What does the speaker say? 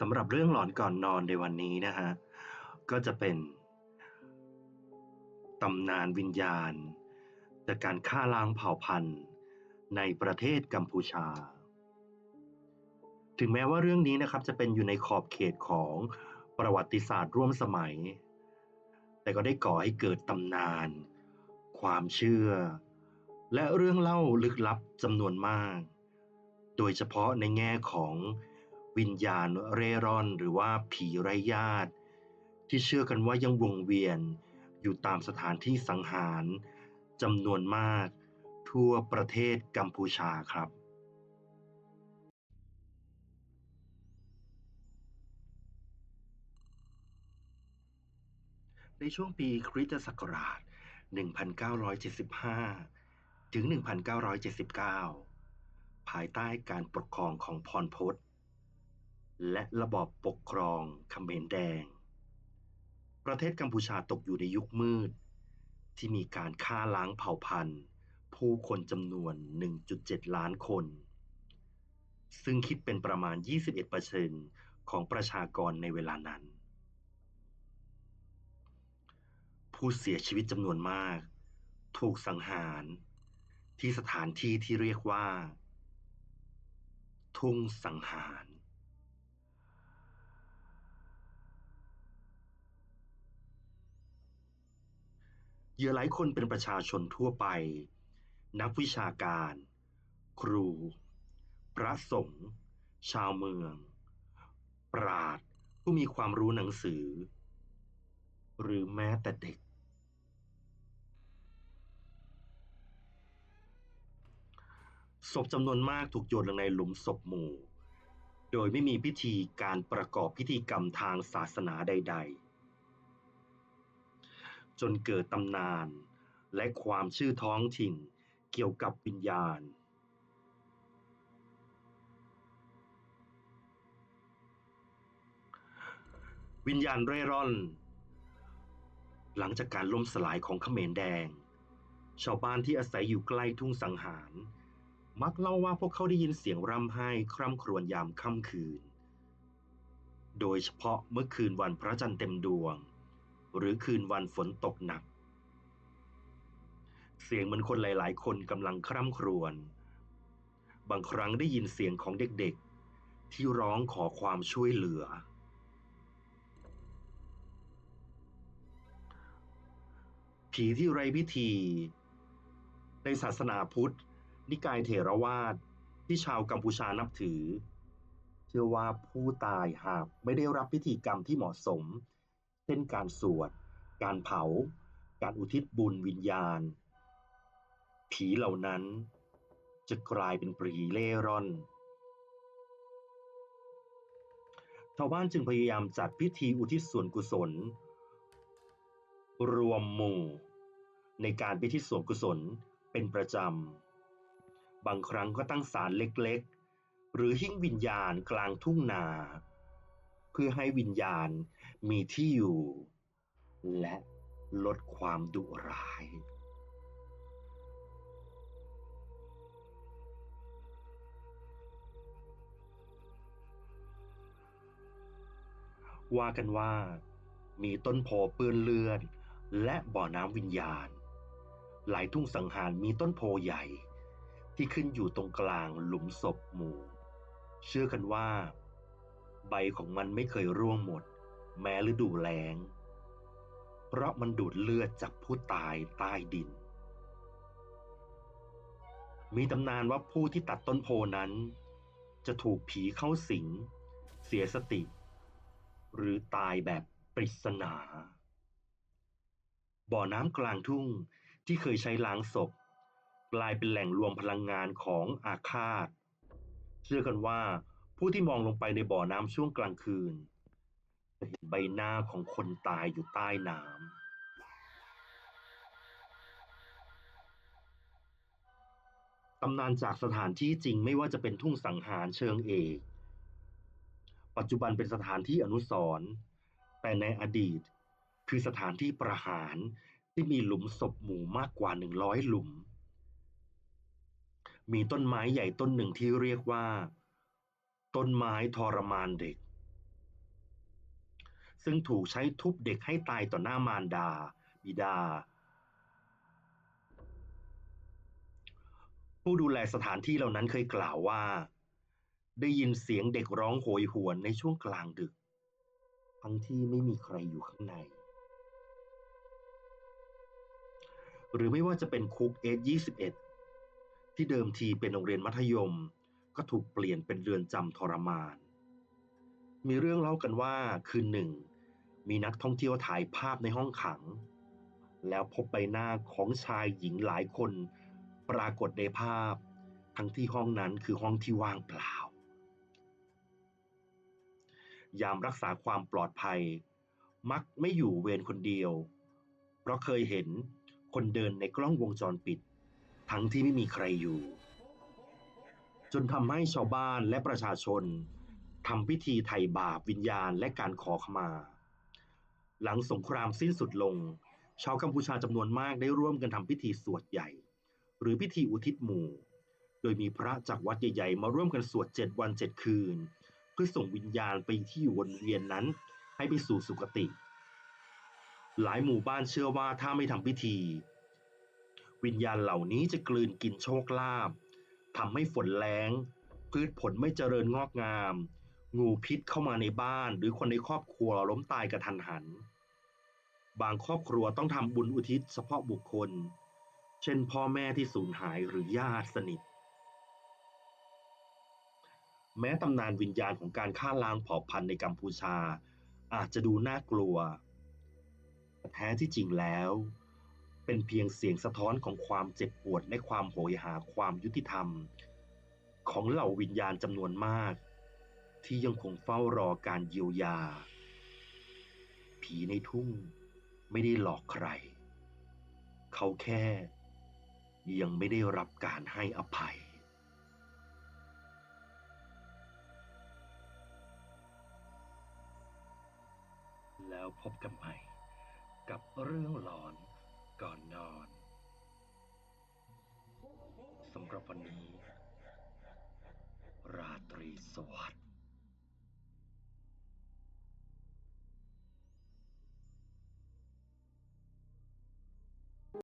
สำหรับเรื่องหลอนก่อนนอนในวันนี้นะฮะ ก็จะเป็นตำนานวิญญาณ จากการฆ่าล้างเผ่าพันธุ์ในประเทศกัมพูชา ถึงแม้ว่าเรื่องนี้นะครับจะเป็นอยู่ในขอบเขตของประวัติศาสตร์ร่วมสมัย แต่ก็ได้ก่อให้เกิดตำนาน ความเชื่อ และเรื่องเล่าลึกลับจำนวนมาก โดยเฉพาะในแง่ของ วิญญาณเร่ร่อนหรือว่าผีไร้ญาติ ที่เชื่อกันว่ายังวงเวียนอยู่ตามสถานที่สังหารจำนวนมาก ทั่วประเทศกัมพูชาครับในช่วงปีคริสตศักราช 1975 ถึง 1979 ภายใต้การปกครองของพรพศ และระบอบปกครองเขมรแดง ประเทศกัมพูชาตกอยู่ในยุคมืด ที่มีการฆ่าล้างเผ่าพันธุ์ ผู้คนจำนวน 1.7 ล้านคน ซึ่งคิดเป็นประมาณ 21%ของประชากรในเวลานั้น ผู้เสียชีวิตจำนวนมาก ถูกสังหาร ที่สถานที่ที่เรียกว่า ทุ่งสังหาร เหยื่อหลายคนเป็นประชาชนทั่วไป นักวิชาการ ครู พระสงฆ์ชาวเมือง ปราดผู้มีความรู้หนังสือ หรือแม้แต่เด็ก ศพจำนวนมากถูกโยนลงในหลุมศพหมู่ โดยไม่มีพิธีการประกอบพิธีกรรมทางศาสนาใด ๆ จนเกิดตำนาน และความชื่อท้องถิ่นเกี่ยวกับวิญญาณวิญญาณเร่ร่อน หลังจากการล่มสลายของเขมรแดง ชาวบ้านที่อาศัยอยู่ใกล้ทุ่งสังหาร มักเล่าว่าพวกเขาได้ยินเสียงร่ำไห้คร่ำครวญยามค่ำคืน โดยเฉพาะเมื่อคืนวันพระจันทร์เต็มดวง หรือคืนวันฝนตกหนัก เสียงเหมือนคนหลาย ๆ คนกำลังคร่ำครวญ บางครั้งได้ยินเสียงของเด็ก ๆ ที่ร้องขอความช่วยเหลือ ผีที่ไร้พิธี ในศาสนาพุทธ นิกายเถรวาทที่ชาวกัมพูชานับถือ เชื่อว่าผู้ตายหากไม่ได้รับพิธีกรรมที่เหมาะสม เช่นการสวด การเผา การอุทิศบุญวิญญาณ ผีเหล่านั้นจะกลายเป็นปรีเล่ร่อนชาวบ้านจึงพยายามจัดพิธีอุทิศส่วนกุศล รวมหมู่ ในการพิธีส่วนกุศลเป็นประจำ บางครั้งก็ตั้งศาลเล็กๆ หรือหิ้งวิญญาณกลางทุ่งนา เพื่อให้วิญญาณมีที่อยู่ และลดความดุร้ายว่ากันว่ามีต้นโพเปื้อนเลือดและบ่อน้ำวิญญาณ หลายทุ่งสังหารมีต้นโพใหญ่ ที่ขึ้นอยู่ตรงกลางหลุมศพหมู่ เชื่อกันว่า ใบของมันไม่เคยร่วงหมด แม้ฤดูแล้ง เพราะมันดูดเลือดจากผู้ตายใต้ดิน มีตำนานว่าผู้ที่ตัดต้นโพนั้น จะถูกผีเข้าสิง เสียสติ หรือตายแบบปริศนา บ่อน้ำกลางทุ่งที่เคยใช้ล้างศพ กลายเป็นแหล่งรวมพลังงานของอาฆาต เชื่อกันว่า ผู้ที่มองลงไปในบ่อน้ำช่วงกลางคืนจะเห็นใบหน้าของคนตายอยู่ใต้น้ำตำนานจากสถานที่จริงไม่ว่าจะเป็นทุ่งสังหารเชิงเอก ปัจจุบันเป็นสถานที่อนุสรณ์แต่ในอดีตคือสถานที่ประหารที่มีหลุมศพหมู่มากกว่าหนึ่งร้อยหลุม มีต้นไม้ใหญ่ต้นหนึ่งที่เรียกว่า ต้นไม้ทรมานเด็ก ซึ่งถูกใช้ทุบเด็กให้ตายต่อหน้ามารดา บิดา ผู้ดูแลสถานที่เหล่านั้นเคยกล่าวว่า ได้ยินเสียงเด็กร้องโหยหวนในช่วงกลางดึก ทั้งที่ไม่มีใครอยู่ข้างใน หรือไม่ว่าจะเป็นคุกเอส21ที่เดิมทีเป็นโรงเรียนมัธยม ก็ถูกเปลี่ยนเป็นเรือนจำทรมาน มีเรื่องเล่ากันว่าคืนหนึ่ง มีนักท่องเที่ยวถ่ายภาพในห้องขัง แล้วพบใบหน้าของชายหญิงหลายคน ปรากฏในภาพ ทั้งที่ห้องนั้นคือห้องที่ว่างเปล่า ยามรักษาความปลอดภัย มักไม่อยู่เวรคนเดียว เพราะเคยเห็นคนเดินในกล้องวงจรปิด ทั้งที่ไม่มีใครอยู่ จนทำให้ชาวบ้านและประชาชนทำพิธีไถ่บาปวิญญาณและการขอขมา หลังสงครามสิ้นสุดลง ชาวกัมพูชาจำนวนมากได้ร่วมกันทำพิธีสวดใหญ่ หรือพิธีอุทิศหมู่ โดยมีพระจากวัดใหญ่ๆมาร่วมกันสวดเจ็ดวันเจ็ดคืน เพื่อส่งวิญญาณไปที่อยู่วนเวียนนั้น ให้ไปสู่สุคติ หลายหมู่บ้านเชื่อว่าถ้าไม่ทำพิธี วิญญาณเหล่านี้จะกลืนกินโชคลาภ ทำให้ฝนแล้งพืชผลไม่เจริญงอกงาม งูพิษเข้ามาในบ้าน หรือคนในครอบครัวล้มตายกระทันหัน บางครอบครัวต้องทำบุญอุทิศเฉพาะบุคคล เช่นพ่อแม่ที่สูญหายหรือญาติสนิท แม้ตำนานวิญญาณของการฆ่าล้างเผ่าพันธุ์ในกัมพูชา อาจจะดูน่ากลัวแต่แท้ที่จริงแล้ว เป็นเพียงเสียงสะท้อนของความเจ็บปวดและความโหยหาความยุติธรรม ของเหล่าวิญญาณจำนวนมาก ที่ยังคงเฝ้ารอการเยียวยา ผีในทุ่งไม่ได้หลอกใคร เขาแค่ ยังไม่ได้รับการให้อภัยแล้วพบกันใหม่กับเรื่องหลอน วันนี้ ราตรีสวัสดิ์